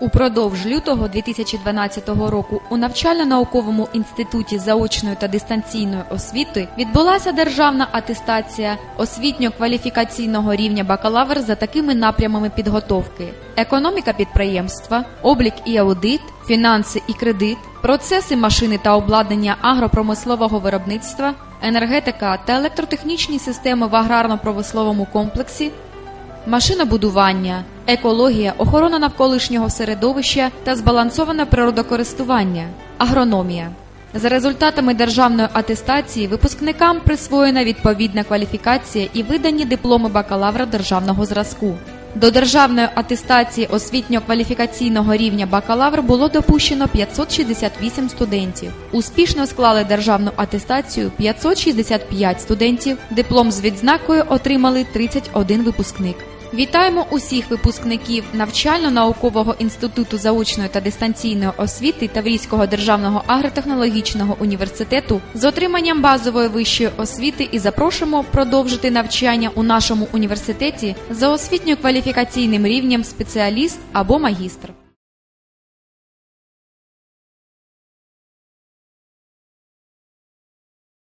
Упродовж лютого 2012 року у навчально-науковому інституті заочної та дистанційної освіти відбулася державна атестація освітньо-кваліфікаційного рівня бакалавр за такими напрямами підготовки: економіка підприємства, облік і аудит, фінанси і кредит, процеси машини та обладнання агропромислового виробництва, енергетика та електротехнічні системи в аграрно-промисловому комплексі, машинобудування, екологія, охорона навколишнього середовища та збалансоване природокористування, агрономія. За результатами державної атестації випускникам присвоєна відповідна кваліфікація і видані дипломи бакалавра державного зразку. До державної атестації освітньо-кваліфікаційного рівня бакалавр було допущено 568 студентів. Успішно склали державну атестацію 565 студентів. Диплом з відзнакою отримали 31 випускник. Вітаємо усіх випускників навчально-наукового інституту заочної та дистанційної освіти Таврійського державного агротехнологічного університету з отриманням базової вищої освіти і запрошуємо продовжити навчання у нашому університеті за освітньо-кваліфікаційним рівнем спеціаліст або магістр.